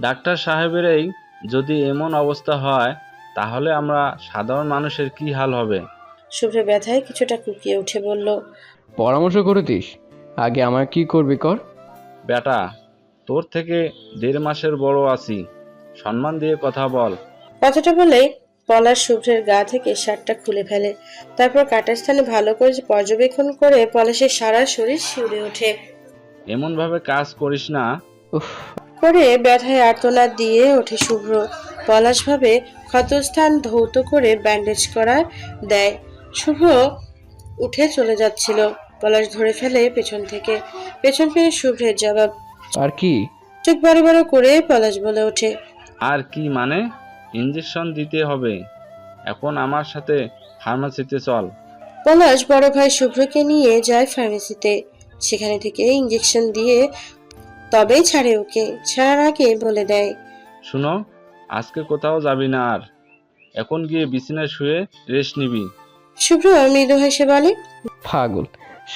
Doctor সাহেবেরই যদি এমন অবস্থা হয় তাহলে আমরা সাধারণ মানুষের কি হাল হবে? শুভ্র ব্যথায় কিছুটা কুকিয়ে উঠে বলল পরামর্শ করে দিস। আগে আমার কি করবি কর? বেটা তোর থেকে দেড় মাসের বড় আছি। সম্মান দিয়ে কথা বল। কথাটা বলে পলাশ শুভ্রের গা থেকে শার্টটা খুলে ফেলে। তারপর কাটার স্থানে ভালো করে পর্যবেক্ষণ করে পলাশের সারা শরীর শিউরে ওঠে। এমনভাবে কাজ করিস না। উফ করে ব্যথায় আর্তনাদ দিয়ে ওঠে শুভ্র। পলাশভাবে ক্ষতস্থান ধৌত করে ব্যান্ডেজ করা দেয়। শুভ্র উঠে চলে যাচ্ছিল। পলাশ ধরে ফেলে পেছন থেকে। পেছন ফিরে শুভ্রের জবাব আর কি? চোখ বড় বড় করে পলাশ বলে ওঠে। আর কি মানে? ইঞ্জেকশন দিতে হবে। এখন আমার সাথে ফার্মাসিতে চল। পলাশ বড় ভাই শুভ্রকে নিয়ে যায় ফার্মেসিতে সেখানে থেকে ইঞ্জেকশন দিয়ে তবেই ছাড়ে ওকে। ছাড়ার আগে বলে দেয় শুনো আজকে কোথাও যাবি না আর। এখন গিয়ে বিছানায় শুয়ে রেস্ট নিবি। শুভ্র মৃদু হেসে বলে পাগল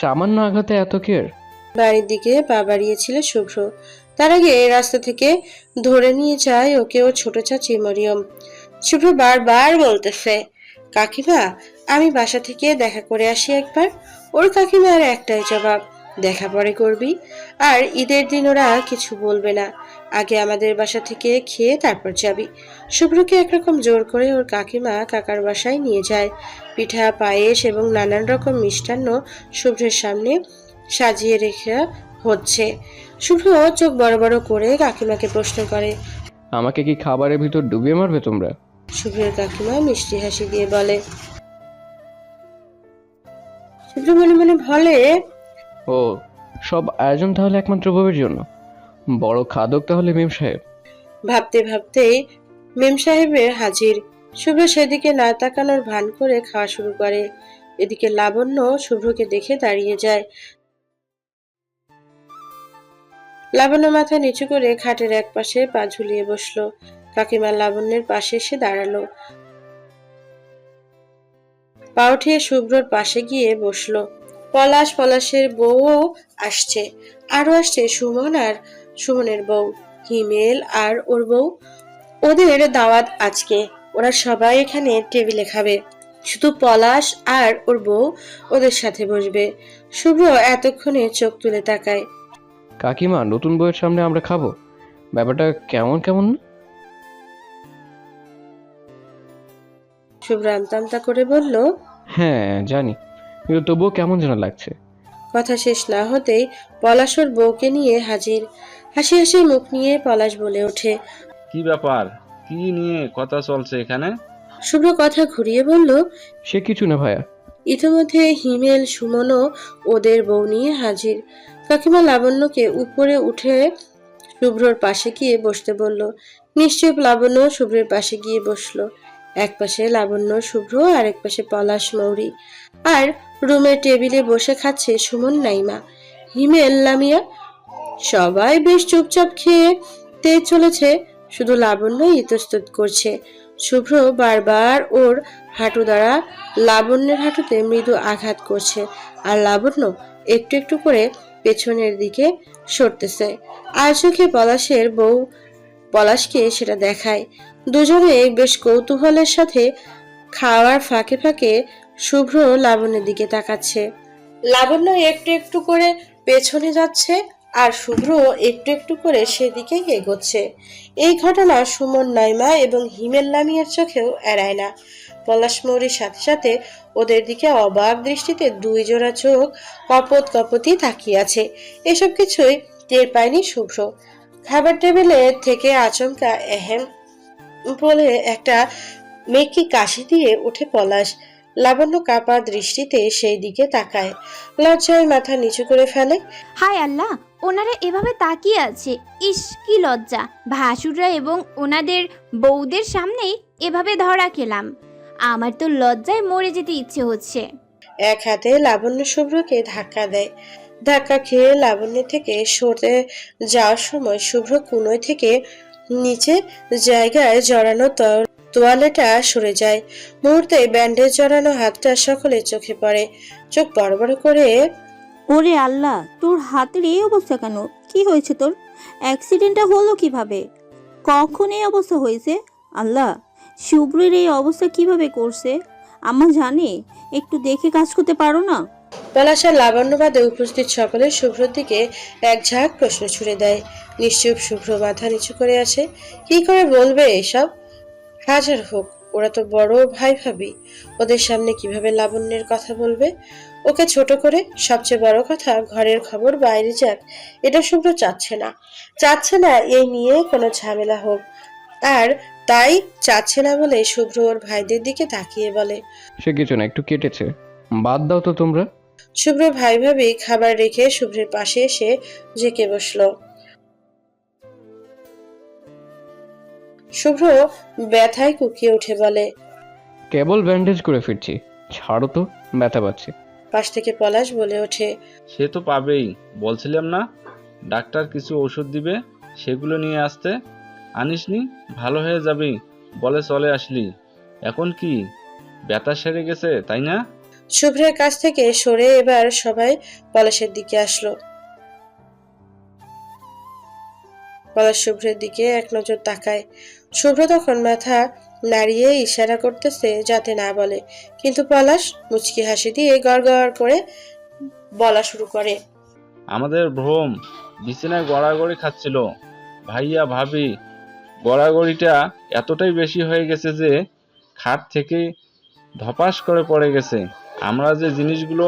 সামান্য আঘাতে এত কেয়ার বাড়ির দিকে পা বাড়িয়েছিল শুভ্র। তার আগে রাস্তা থেকে ধরে নিয়ে যায় ওকে ও ছোট চাচি মরিয়ম। শুভ্র বারবার বলতেছে কাকিমা আমি বাসা থেকে দেখা করে আসি একবার। ওর কাকিমার একটাই জবাব দেখা পরে করবি। আর ঈদের দিন ওরা কিছু বলবে না। আগে আমাদের বাসা থেকে খেয়ে তারপর যাবি। শুভ্রকে একরকম জোর করে ওর কাকিমা কাকার বাসায় নিয়ে যায়। পিঠা পায়েস এবং নানান রকম মিষ্টান্ন শুভ্রের সামনে সাজিয়ে রেখে হচ্ছে। শুভ্র চোখ বড় বড় করে কাকিমাকে প্রশ্ন করে আমাকে কি খাবারের ভিতর ডুবিয়ে মারবে তোমরা? শুভ্রের কাকিমা মিষ্টি হাসি দিয়ে বলে শুভ্র মনে মনে বলে ও, সব আয়োজন তাহলে একমাত্র বউয়ের জন্য। বড় খাদক তাহলে মেম সাহেব। ভাবতে ভাবতেই মেম সাহেবের হাজির শুভ্র সেদিকে না তাকানোর ভান করে খাওয়া শুরু করে। এদিকে লাবণ্য শুভ্রকে দেখে দাঁড়িয়ে যায়। লাবণ্য মাথা নিচু করে খাটের এক পাশে পা ঝুলিয়ে বসল। কাকিমা লাবণ্যের পাশে এসে দাঁড়াল। পা উঠিয়ে শুভ্রর পাশে গিয়ে বসল। পলাশ পলাশের বউও আসছে। আরও আসছে সুমন আর সুমনের বউ হিমেল আর ওর বউ। ওদের দাওয়াত আজকে। ওরা সবাই এখানে টেবিলে খাবে। শুধু পলাশ আর ওর বউ ওদের সাথে বসবে। শুভ্র এতক্ষণে চোখ তুলে তাকায়। কাকিমা নতুন বউয়ের সামনে আমরা খাব? ব্যাপারটা কেমন কেমন? না শুভ্র আমতা আমতা করে বলল হ্যাঁ জানি। কিন্তু তবুও কেমন যেন লাগছে। কথা শেষ না হতেই পলাশর বউকে নিয়ে হাজির। হাসি হাসি মুখ নিয়ে পলাশ বলে ওঠে কি ব্যাপার? কি নিয়ে কথা চলছে এখানে? শুভ্র কথা ঘুরিয়ে বলল সে কিছু না ভাইয়া ইতিমধ্যে হিমেল সুমনও ওদের বউ নিয়ে হাজির। কাকিমা লাবণ্যকে উপরে উঠে শুভ্রর পাশে গিয়ে বসতে বলল নিশ্চয় লাবণ্য শুভ্রের পাশে গিয়ে বসল। এক পাশে লাবণ্য শুভ্র আর এক পাশে পলাশ মৌরি। আর রুমের টেবিলে বসে খাচ্ছে সুমন, নাইমা, হিমেল, লামিয়া। সবাই বেশ চুপচাপ খেয়ে তে চলেছে, শুধু লাবণ্য ইতস্তত করছে। শুভ্র বারবার ওর হাঁটু দ্বারা লাবণ্যের হাঁটুতে মৃদু আঘাত করছে আর লাবণ্য একটু একটু করে পেছনের দিকে সরতেছে। আর চোখে পলাশের বউ পলাশকে সেটা দেখায়। দুজনে বেশ কৌতূহলের সাথে খাওয়ার ফাঁকে ফাঁকে শুভ্র লাবণ্যের দিকে তাকাচ্ছে। লাবণ্য একটু একটু করে পেছনে যাচ্ছে আর শুভ্র একটু একটু করে সেদিকেই এগোচ্ছে। এই ঘটনা সুমন নাইমা এবং হিমেল লামিয়ার চোখেও এড়ায় না। পলাশ মৌরির সাথে সাথে ওদের দিকে অবাক দৃষ্টিতে দুই জোড়া চোখ কপত কপতি তাকিয়ে আছে। এসব কিছুই টের পায়নি শুভ্র। খাবার টেবিলে থেকে আচমকা এহেম বলে একটা মেকি কাশি দিয়ে উঠে পলাশ। লাবণ্য কাপা দৃষ্টিতে সেই দিকে তাকায়। লজ্জায় মাথা নিচু করে ফেলে। হায় আল্লাহ ওনারা এভাবে তাকিয়ে আছে। ইস কি লজ্জা। ভাসুররা এবং ওনাদের বউদের সামনেই এভাবে ধরা খেলাম। আমার তো লজ্জায় মরে যেতে ইচ্ছে হচ্ছে। এক হাতে লাবণ্য শুভ্রকে ধাক্কা দেয়। ধাক্কা খেয়ে লাবণ্য থেকে সরে যাওয়ার সময় শুভ্র কুনোয় থেকে নিচে জায়গায় জড়ানো তো- তোয়ালেটা সরে যায়। মুহূর্তে ব্যান্ডেজ জড়ানো হাতটা সকলের চোখে পড়ে। চোখ বড় বড় করে ওরে আল্লাহ তোর হাতের এই অবস্থা কেন? কি হয়েছে তোর? অ্যাক্সিডেন্টটা হলো কীভাবে? কখন এই অবস্থা হয়েছে? আল্লাহ শুভ্রের এই অবস্থা কীভাবে করছে? আম্মা জানে একটু দেখে কাজ করতে পারো না? পলাশার লাবণ্যবাদে উপস্থিত সকলে শুভ্রর দিকে এক ঝাঁক প্রশ্ন ছুড়ে দেয়। নিশ্চুপ শুভ্র মাথা নিচু করে আছে। কি করে বলবে এসব? হাজার হোক ওরা তো বড় ভাই ভাবি। ওদের সামনে কীভাবে লাবণ্যের কথা বলবে? ওকে ছোট করে সবচেয়ে বড় কথা ঘরের খবর বাইরে যাক এটা শুভ্র চাচ্ছে না। চাচ্ছে না এই নিয়ে কোনো ঝামেলা হোক। আর তাই চাচ্ছে না বলে শুভ্র ওর ভাইদের দিকে তাকিয়ে বলে সে কিছু না একটু কেটেছে। বাদ দাও তো তোমরা। শুভ্র ভাই ভাবি খাবার রেখে শুভ্রের পাশে এসে জেকে বসল। শুভ্র ব্যথায় কুকিয়ে উঠে বলে কেবল ব্যান্ডেজ করে ফিরছি। ছাড়ো তো ব্যথা পাচ্ছে। পাশ থেকে পলাশ বলে ওঠে সে তো পাবেই বলছিলাম না? ডাক্তার কিছু ওষুধ দিবে সেগুলো নিয়ে আসতে? আনিসনি ভালো হয়ে যাবি বলে চলে আসলি। এখন কি? ব্যথা সেরে গেছে তাই না? শুভ্রের কাছ থেকে সরে এবার সবাই পলাশের দিকে আসলো। পলাশ শুভ্রের দিকে এক নজর তাকায় শুভ্র তখন মাথা নাড়িয়ে ইশারা করতেছে যাতে না বলে। কিন্তু পলাশ মুচকি হাসি দিয়ে গড়গড় করে বলা শুরু করে। আমাদের ভ্রম বিছানায় গড়াগড়ি খাচ্ছিল। ভাইয়া, ভাবি, গড়াগড়িটা এতটাই বেশি হয়ে গেছে যে খাট থেকে ধপাস করে পড়ে গেছে। আমরা যে জিনিসগুলো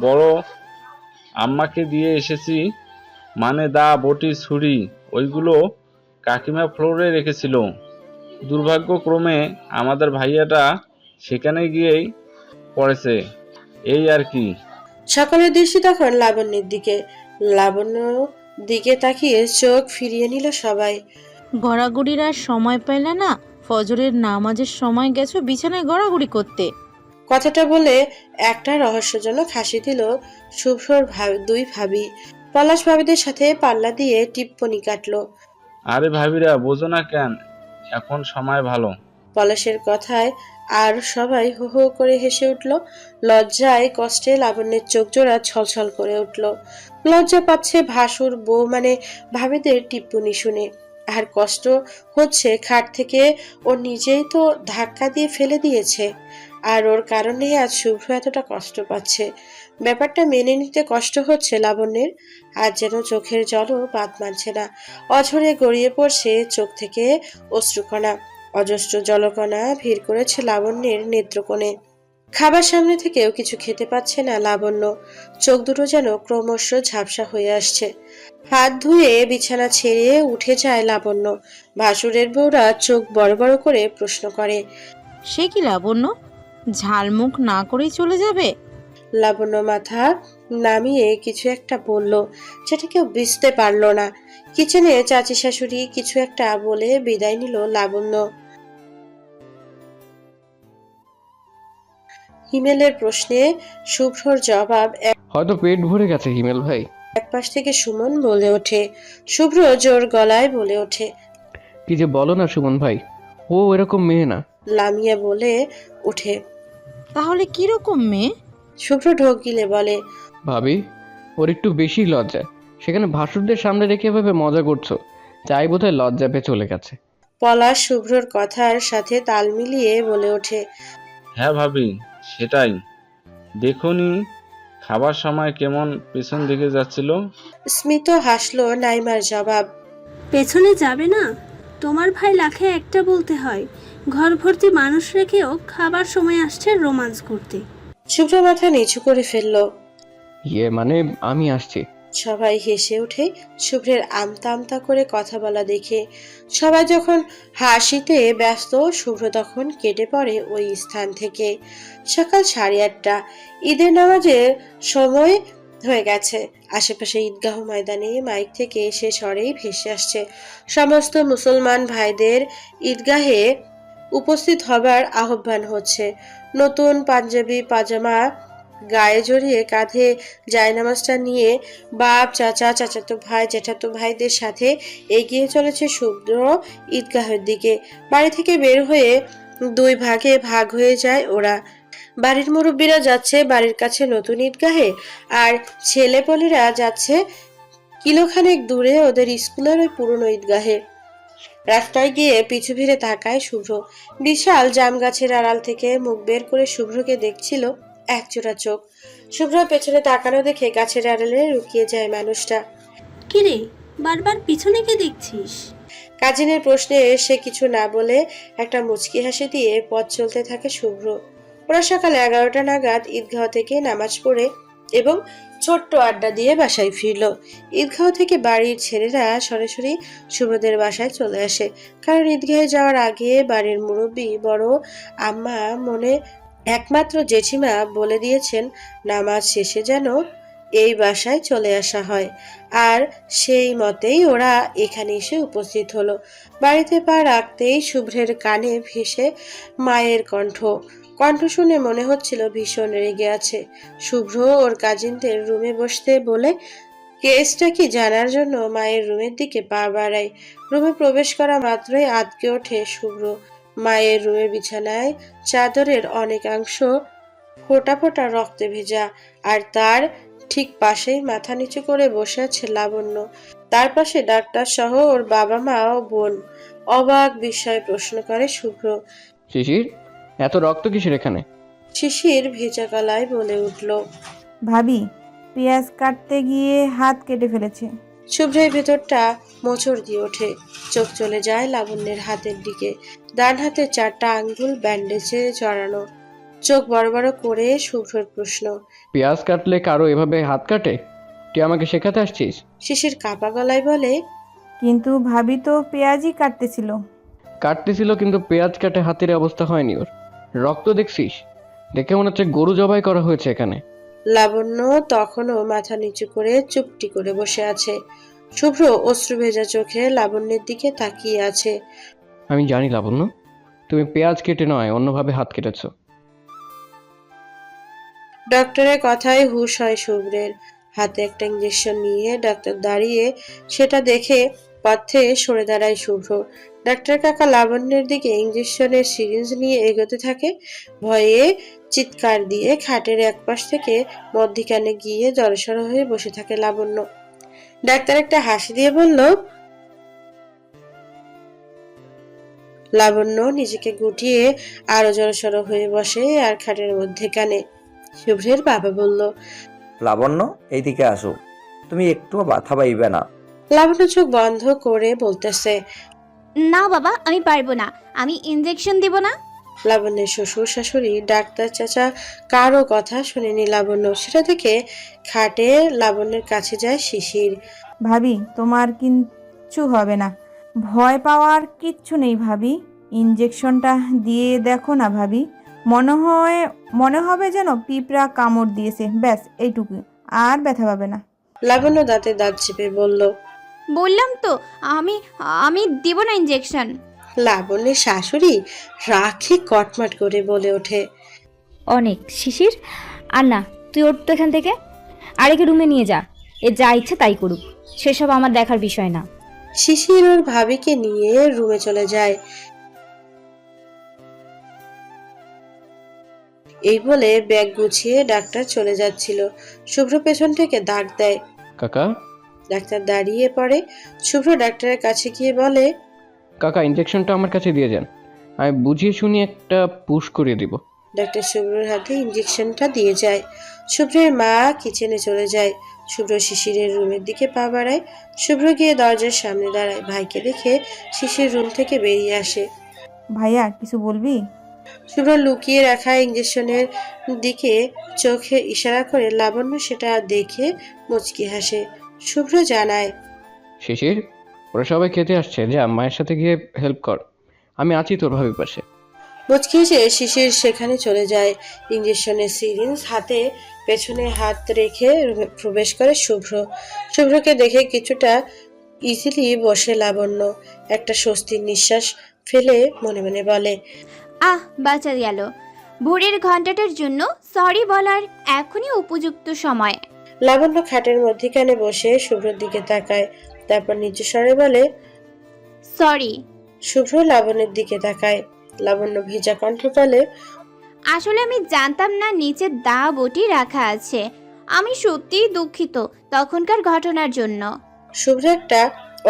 বড় আম্মাকে দিয়ে এসেছি মানে দা, বটি, ছুরি, ওইগুলো কাকিমা ফ্লোরে রেখেছিল। দুর্ভাগ্যক্রমে আমাদের ভাইয়াটা সেখানে গিয়েই পড়েছে। এই আর কি। সকলের দৃষ্টি তখন লাবণ্যের দিকে। লাবণ্য দিকে তাকিয়ে চোখ ফিরিয়ে নিল সবাই। গড়াগড়ির আর সময় পাইলে না ফজরের নামাজের সময় গেছো বিছানায় গড়াগড়ি করতে। কথাটা বলে একটা রহস্যজনক হাসি দিল শুভ্রর ভাব- দুই ভাবি। পলাশ ভাবিদের সাথে পাল্লা দিয়ে টিপ্পনি কাটলো। আরে ভাবিরা, বোঝো না কেন? এখন সময় ভালো। পলাশের কথায় আর সবাই হো হো করে হেসে উঠল। লজ্জায়, কষ্টে, লাবণ্যের চোখ জোড়া ছলছল করে উঠল। লজ্জা পাচ্ছে ভাসুর বউ মানে ভাবিদের টিপ্পনি শুনে। আর কষ্ট হচ্ছে খাট থেকে, ও নিজেই তো ধাক্কা দিয়ে ফেলে দিয়েছে। আর ওর কারণে আজ শুভ্র এতটা কষ্ট পাচ্ছে। ব্যাপারটা মেনে নিতে কষ্ট হচ্ছে লাবণ্যের। আর যেন চোখের জলও বাদ মানছে না। অঝরে গড়িয়ে পড়ছে চোখ থেকে অশ্রুকণা। অজস্র জলকণা ভিড় করেছে লাবণ্যের নেত্রকোণে। খাবার সামনে থেকেও কিছু খেতে পাচ্ছে না লাবণ্য। চোখ দুটো যেন ক্রমশ ঝাপসা হয়ে আসছে। হাত ধুয়ে বিছানা ছেড়ে উঠে যায় লাবণ্য। ভাসুরের বউরা চোখ বড় বড় করে প্রশ্ন করে, সে কি লাবণ্য? ঝালমুখ না করেই চলে যাবে? লাবণ্য মাথা নামিয়ে কিছু একটা বলল। যেটা কেউ বুঝতে পারল না। কিচেনে চাচি শাশুড়ি কিছু একটা বলে বিদায় নিল লাবণ্য। হিমেলের প্রশ্নে শুভ্রর জবাব এক হয়তো পেট ভরে গেছে হিমেল ভাই। এক পাশ থেকে সুমন বলে ওঠে। শুভ্র জোর গলায় বলে ওঠে। কি যে বলো না সুমন ভাই ও এরকম মেয়ে না। লামিয়া বলে ওঠে। তাহলে কীরকম মেয়ে? শুভ্র ঢোক গিলে বলে ভাবি ওর একটু বেশি লজ্জা। সেখানে ভাসুরদের সামনে রেখে এভাবে মজা করছ। চাই বোধহয় লজ্জা পেয়ে চলে গেছে। পলাশ শুভ্রর কথার সাথে তাল মিলিয়ে বলে ওঠে হ্যাঁ ভাবি সেটাই। দেখুনি খাবার সময় কেমন পেছন দিকে যাচ্ছিল? স্মিত হাসলো নাইমার জবাব পেছনে যাবে না। তোমার ভাই লাখে একটা বলতে হয় ঘর ভর্তি মানুষ রেখেও খাবার সময় আসছে রোমান্স করতে। শুভ্র মাথা নিচু করে ফেলল। ইয়ে মানে আমি আসছি। সবাই হেসে ওঠে শুভ্রের আমতা আমতা করে কথা বলা দেখে। সবাই যখন হাসিতে ব্যস্ত শুভ্র তখন কেটে পড়ে ওই স্থান থেকে। সকাল সাড়ে আটটা। ঈদের নামাজের সময় হয়ে গেছে। আশেপাশে ঈদগাহ ময়দানে মাইক থেকে সে স্বরেই ভেসে আসছে। সমস্ত মুসলমান ভাইদের ঈদগাহে উপস্থিত হবার আহ্বান হচ্ছে। নতুন পাঞ্জাবি, পাজামা গায়ে জড়িয়ে কাঁধে জায়নামাজটা নিয়ে বাপ, চাচা, চাচাতো ভাই জ্যাঠাতো ভাইদের সাথে এগিয়ে চলেছে শুভ্র ঈদগাহের দিকে। বাড়ি থেকে বের হয়ে দুই ভাগে ভাগ হয়ে যায় ওরা। বাড়ির মুরব্বীরা যাচ্ছে বাড়ির কাছে নতুন ঈদগাহে আর ছেলেপলিরা যাচ্ছে কিলোখানেক দূরে ওদের স্কুলের ওই পুরনো ঈদগাহে। রাস্তায় গিয়ে পিছু ফিরে তাকায় শুভ্র। বিশাল জাম গাছের আড়াল থেকে মুখ বের করে শুভ্রকে দেখছিল একজোড়া চোখ। শুভ্র পেছনে তাকানো দেখে গাছের আড়ালে লুকিয়ে যায় মানুষটা। কিরে বারবার পিছনে কি দেখছিস? কাজিনের প্রশ্নে সে কিছু না বলে একটা মুচকি হাসি দিয়ে পথ চলতে থাকে শুভ্র। ওরা সকাল এগারোটা নাগাদ ঈদগাহ থেকে নামাজ পড়ে এবং ছোট্ট আড্ডা দিয়ে বাসায় ফিরল। ঈদগাহ থেকে বাড়ির ছেলেরা সরাসরি শুভদের বাসায় চলে আসে। কারণ ঈদগাহে যাওয়ার আগে বাড়ির মুরব্বী, বড় আম্মা মনে একমাত্র জেঠিমা বলে দিয়েছেন, নামাজ শেষে যেন এই বাসায় চলে আসা হয়। আর সেই মতেই ওরা এখানে এসে উপস্থিত হলো। বাড়িতে পা রাখতেই শুভ্রের কানে ভেসে মায়ের কণ্ঠ কণ্ঠ শুনে মনে হচ্ছিল ভীষণ রেগে আছে। শুভ্র ওর কাজিনদের রুমে বসতে বলে, কেসটা কি জানার জন্য মায়ের রুমের দিকে পা বাড়ায়? রুমে প্রবেশ করা মাত্রই আতকে ওঠে শুভ্র। মায়ের রুমের বিছানায় চাদরের অনেকাংশ ফোটা ফোটা রক্তে ভেজা, আর তার ঠিক পাশেই মাথা নিচু করে বসে আছে লাবণ্য। তার পাশে ডাক্তার সহ ওর বাবা মা ও বোন। অবাক বিস্ময়ে প্রশ্ন করে শুভ্র। শিশির এত রক্ত কিসের এখানে? শিশির ভেজা গলায় বলে উঠল। ভাবি পেঁয়াজ কাটতে গিয়ে হাত কেটে ফেলেছে। শুভ্রের ভেতরটা মোচড় দিয়ে ওঠে। চোখ চলে যায় লাবণ্যের হাতের দিকে। ডান হাতে চারটা আঙ্গুল ব্যান্ডেজে জড়ানো। চোখ বড় বড় করে শুভ্রর প্রশ্ন। পেঁয়াজ কাটলে কারও এভাবে হাত কাটে? তুই আমাকে শেখাতে আসছিস? শিশির কাপা গলায় বলে কিন্তু ভাবি তো পেঁয়াজই কাটতেছিল। কাটতেছিল কিন্তু পেঁয়াজ কাটে হাতের অবস্থা হয়নি ওর। রক্ত দেখছিস? দেখে মনে হচ্ছে গরু জবাই করা হয়েছে এখানে। লাবণ্য তখনও মাথা নিচু করে চুপটি করে বসে আছে। শুভ্র অশ্রু ভেজা চোখে লাবণ্যের দিকে তাকিয়ে আছে। আমি জানি লাবণ্য তুমি পেঁয়াজ কেটে নয় অন্যভাবে হাত কেটেছো। ডক্টরের কথায় হুশ হয় শুভ্রের। হাতে একটা ইঞ্জেকশন নিয়ে ডাক্তার দাঁড়িয়ে সেটা দেখে পথে সরে দাঁড়ায় শুভ্র। ডাক্তার কাকা লাবণ্যের দিকে ইঞ্জেকশনের সিরিঞ্জ নিয়ে এগোতে থাকে ভয়ে চিৎকার দিয়ে খাটের এক পাশ থেকে মধ্যিখানে গিয়ে জড়সড় হয়ে বসে থাকে লাবণ্য। ডাক্তার একটা হাসি দিয়ে বলল লাবণ্য নিজেকে গুটিয়ে আরও জড়সড় হয়ে বসে আর খাটের মধ্যে কানে শুভ্রের বাবা বলল লাবণ্য এইদিকে আসো। তুমি একটুও ব্যথা পাইবে না। লাবণ্য চোখ বন্ধ করে বলতেছে না বাবা আমি পারব না। আমি ইঞ্জেকশন দিব না। লাবণ্যের শ্বশুর শাশুড়ি ডাক্তার চাচা কারও কথা শুনেনি লাবণ্য। সেটা থেকে খাটে লাবণ্যের কাছে যায় শিশির। ভাবি তোমার কিচ্ছু হবে না। ভয় পাওয়ার কিচ্ছু নেই ভাবি। ইঞ্জেকশনটা দিয়ে দেখো না ভাবি। মনে হয় মনে হবে যেন পিঁপড়া কামড় দিয়েছে। ব্যাস এইটুকু। আর ব্যথা পাবে না। লাবণ্য দাঁতে দাঁত চেপে বলল বললাম তো আমি আমি দিব না ইঞ্জেকশন লাবণ্যের শাশুড়ি রাখে কটমাট করে বলে ওঠে। অনেক শিশির। আর না তুই ওর তো এখান থেকে। আরেকে রুমে নিয়ে যা। এ যা ইচ্ছে তাই করুক। সেসব আমার দেখার বিষয় না। শিশির ওর ভাবিকে নিয়ে রুমে চলে যায়। এই বলে ব্যাগ গুছিয়ে ডাক্তার চলে যাচ্ছিল। শুভ্র পেছন থেকে ডাক দেয়। কাকা ডাক্তার দাঁড়িয়ে পড়ে। শুভ্র ডাক্তারের কাছে গিয়ে বলে কাকা ইঞ্জেকশনটা আমার কাছে দিয়ে যান। আমি বুঝিয়ে শুনিয়ে একটা পুশ করিয়ে দিব। ডাক্তার শুভ্রর হাতে ইঞ্জেকশনটা দিয়ে যায়। শুভ্রের মা কিচেনে চলে যায়। শুভ্র শিশিরের রুমের দিকে পা বাড়ায়। শুভ্র গিয়ে দরজার সামনে দাঁড়ায়। ভাইকে দেখে শিশির রুম থেকে বেরিয়ে আসে। ভাইয়া কিছু বলবি? শুভ্র লুকিয়ে রাখা ইঞ্জেকশনের দিকে চোখে ইশারা করে লাবণ্য সেটা দেখে মুচকি হাসে। শুভ্র জানায় শিশির ওরা সবাই খেতে আসছে। যা মায়ের সাথে গিয়ে হেল্প কর। আমি আছি তোর ভাবির পাশে। মুচকি হেসে শিশির সেখানে চলে যায়। ইঞ্জেকশনের সিরিঞ্জ হাতে পেছনে হাত রেখে প্রবেশ করে শুভ্র। শুভ্রকে দেখে কিছুটা ইজিলি বসে লাবণ্য। একটা স্বস্তির নিঃশ্বাস ফেলে মনে মনে বলে আহ বাঁচা গেল। ভোরের ঘন্টাটার জন্য সরি বলার এখনই উপযুক্ত সময়। লাবণ্য খাটের মধ্যিখানে বসে শুভ্রর দিকে তাকায়। তারপর নিচু স্বরে বলে সরি। শুভ্র লাবণ্যের দিকে তাকায়। লাবণ্য ভিজা কণ্ঠ বলে আসলে আমি জানতাম না নিচে দা বটি রাখা আছে। আমি সত্যিই দুঃখিত তখনকার ঘটনার জন্য। শুভ্র একটা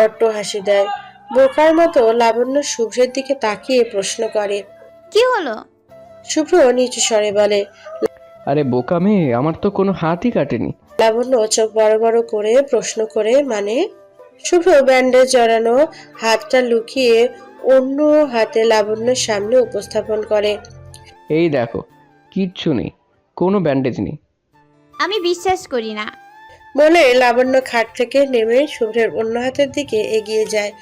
অট্ট হাসি দেয়। বোকার মতো লাবণ্য শুভ্রের দিকে তাকিয়ে প্রশ্ন করে কি হলো? শুভ্র নিচু স্বরে বলে আরে বোকা মেয়ে আমার তো কোনো হাতই কাটেনি। লাবণ্য চোখ বড় বড় করে প্রশ্ন করে মানে শুভ ব্যান্ডেজ জড়ানো হাতটা লুকিয়ে অন্য হাতে লাবণ্যের সামনে উপস্থাপন করে। এই দেখো কিচ্ছু নেই কোনো ব্যান্ডেজ নেই। আমি বিশ্বাস করি না। বলে লাবণ্য খাট থেকে নেমে শুভ্রের অন্য হাতের দিকে এগিয়ে যায়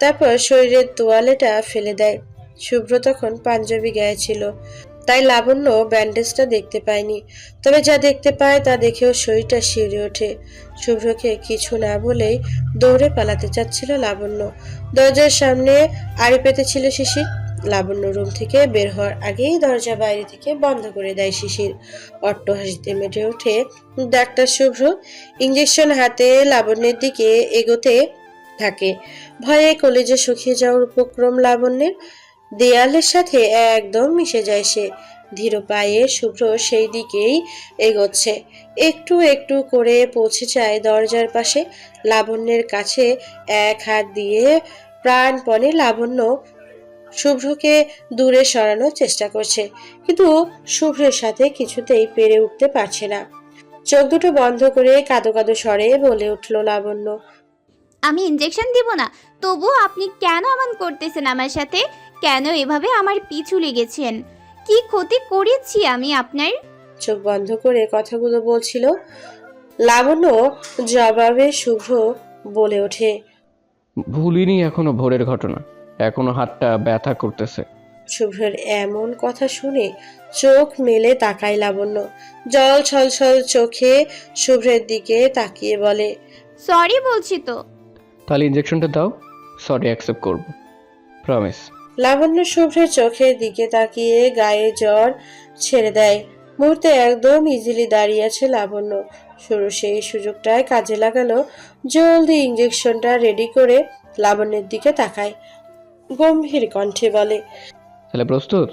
তারপর শরীরের তোয়ালেটা ফেলে দেয়। শুভ্র তখন পাঞ্জাবি গায়ে ছিল। তাই লাবণ্য ব্যান্ডেজটা দেখতে পায়নি। তবে যা দেখতে পায় তা দেখেও শরীরটা শিউরে ওঠে। শুভ্রকে কিছু না বলেই দৌড়ে পালাতে চাচ্ছিল লাবণ্য। দরজার সামনে আড়ি পেতেছিল শিশির। লাবণ্য রুম থেকে বের হওয়ার আগেই দরজা বাইরে থেকে বন্ধ করে দেয় শিশির। অট্টহাসিতে মেটে ওঠে ডাক্তার শুভ্র। ইঞ্জেকশন হাতে লাবণ্যের দিকে এগোতে থাকে। ভয়ে কলেজে শুকিয়ে যাওয়ার উপক্রম লাবণ্যের। দেয়ালের সাথে একদম মিশে যায় সে। ধীর পায়ে শুভ্র সেই দিকেই এগোচ্ছে। একটু একটু করে পৌঁছে যায় দরজার পাশে। লাবণ্যের কাছে এক হাত দিয়ে প্রাণপণে লাবণ্য শুভ্রকে দূরে সরানোর চেষ্টা করছে। কিন্তু শুভ্রের সাথে কিছুতেই পেরে উঠতে পারছে না। চোখ দুটো বন্ধ করে কাদো কাদো স্বরে বলে উঠল লাবণ্য, আমি ইঞ্জেকশন দিব না। তবুও আপনি কেন এমন করতেছেন আমার সাথে? কেন এভাবে আমার পিছু লেগেছেন? কি ক্ষতি করেছি আমি আপনার? চোখ বন্ধ করে কথাগুলো বলছিল। লাবণ্য জবাবে শুভ্র বলে ওঠে। ভুলিনি এখনও ভোরের ঘটনা। এখনও হাতটা ব্যথা করতেছে। শুভ্রের এমন কথা শুনে চোখ মেলে তাকায় লাবণ্য। জল ছল ছল চোখে শুভ্রের দিকে তাকিয়ে বলে সরি বলছি তো। তাহলে ইঞ্জেকশনটা দাও। সরি অ্যাকসেপ্ট করব। প্রমিস লাবণ্য শুভ্রের চোখের দিকে তাকিয়ে গায়ে জ্বর ছেড়ে দেয়। মুহূর্তে একদম ইজিলি দাঁড়িয়ে আছে লাবণ্য। শুরু সেই সুযোগটায় কাজে লাগালো। জলদি ইঞ্জেকশনটা রেডি করে লাবণ্যের দিকে তাকায়। গম্ভীর কণ্ঠে বলে তাহলে প্রস্তুত?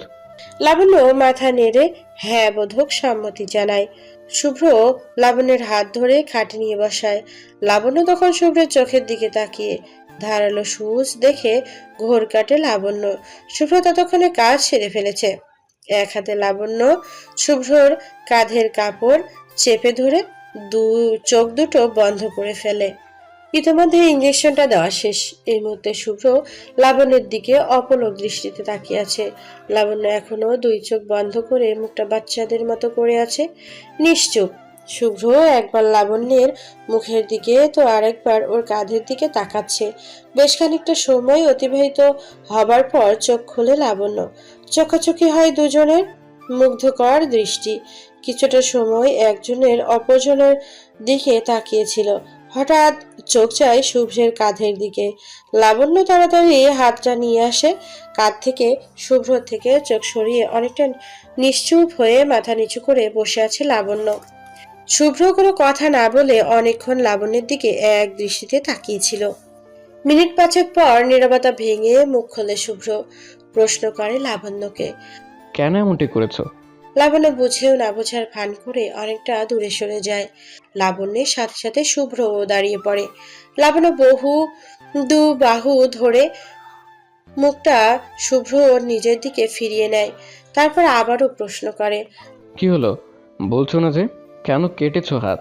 লাবণ্য মাথা নেড়ে হ্যাঁ বোধক সম্মতি জানায়। শুভ্র লাবণ্যের হাত ধরে খাটে নিয়ে বসায়। লাবণ্য তখন শুভ্রের চোখের দিকে তাকিয়ে ধারালো সুচ দেখে ঘোর কাটে লাবণ্য। শুভ্র ততক্ষণে কাজ সেরে ফেলেছে। এক হাতে লাবণ্য শুভ্রর কাঁধের কাপড় চেপে ধরে দু, চোখ দুটো বন্ধ করে ফেলে। ইতিমধ্যে ইঞ্জেকশনটা দেওয়া শেষ। এই মুহূর্তে শুভ্র লাবণ্যের দিকে অপলক দৃষ্টিতে তাকিয়ে আছে। লাবণ্য এখনও দুই চোখ বন্ধ করে মুখটা বাচ্চাদের মতো করে আছে। নিশ্চুপ। শুভ্র একবার লাবণ্যের মুখের দিকে তো আরেকবার ওর কাঁধের দিকে তাকাচ্ছে। বেশ খানিকটা সময় অতিবাহিত হবার পর চোখ খুলে লাবণ্য। চোখাচোখি হয় দুজনের মুগ্ধকর দৃষ্টি। কিছুটা সময় একজনের অপরজনের দিকে তাকিয়েছিল। হঠাৎ চোখ চায় শুভ্রের কাঁধের দিকে। লাবণ্য তাড়াতাড়ি হাতটা নিয়ে আসে। কাঁধ থেকে শুভ্র থেকে চোখ সরিয়ে অনেকটা নিশ্চুপ হয়ে মাথা নিচু করে বসে আছে লাবণ্য। শুভ্র কোনো কথা না বলে অনেকক্ষণ লাবণ্যের দিকে এক দৃষ্টিতে তাকিয়েছিল। মিনিট পাঁচেক পর নীরবতা ভেঙে মুখ খোলে শুভ্র। প্রশ্ন করে লাবণ্যকে। কেন এমনটি করেছ? লাবণ্য বুঝেও না বোঝার ভান করে অনেকটা দূরে সরে যায়। লাবণ্যের সাথে সাথে শুভ্রও দাঁড়িয়ে পড়ে। লাবণ্য বহু দু বাহু ধরে মুখটা শুভ্র ওর নিজের দিকে ফিরিয়ে নেয়। তারপর আবারও প্রশ্ন করে। কি হলো? বলছো না যে? কেন কেটেছো হাত?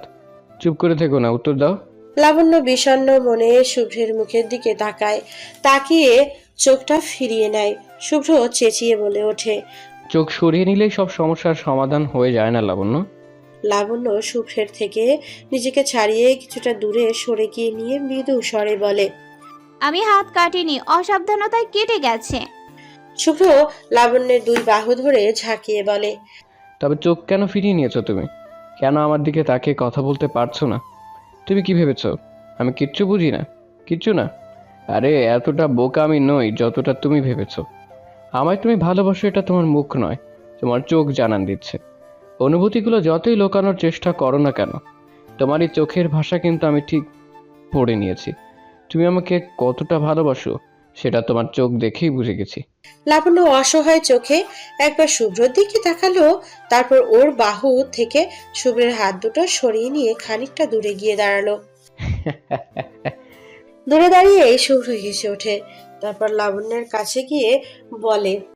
চুপ করে থেকো না উত্তর দাও। লাবণ্য বিষণ্ণ মনে শুভ্রের মুখের দিকে তাকায় তাকিয়ে চোখটা ফিরিয়ে নেয়। শুভ্র চেঁচিয়ে বলে ওঠে চোখ সরিয়ে নিলেই সব সমস্যার সমাধান হয়ে যায় না লাবণ্য? লাবণ্য শুভ্রের থেকে নিজেকে ছাড়িয়ে কিছুটা দূরে সরে গিয়ে নিয়ে মৃদু স্বরে বলে আমি হাত কাটিনি অসাবধানতায় কেটে গেছে। শুভ্র লাবণ্যের দুই বাহু ধরে ঝাঁকিয়ে বলে তবে চোখ কেন ফিরিয়ে নিয়েছো তুমি? কেন আমার দিকে তাকে কথা বলতে পারছ না? তুমি কি ভেবেছো? আমি কিচ্ছু বুঝি না। কিচ্ছু না। আরে, এতটা বোকা আমি নই যতটা তুমি ভেবেছো। আমায় তুমি ভালোবাসো এটা তোমার মুখ নয়, তোমার চোখ জানান দিচ্ছে। অনুভূতিগুলো যতই লোকানোর চেষ্টা করো না কেন তোমার এই চোখের ভাষা কিন্তু আমি ঠিক পড়ে নিয়েছি। তুমি আমাকে কতটা ভালোবাসো সেটা তোমার চোখ দেখেই বুঝে গেছি। লাবণ্য অসহায় চোখে একবার শুভ্রর দিকে তাকালো তারপর ওর বাহু থেকে শুভ্রের হাত দুটো সরিয়ে নিয়ে খানিকটা দূরে গিয়ে দাঁড়াল। দূরে দাঁড়িয়ে শুভ্র হেসে ওঠে। তারপর লাবণ্যের কাছে গিয়ে বলে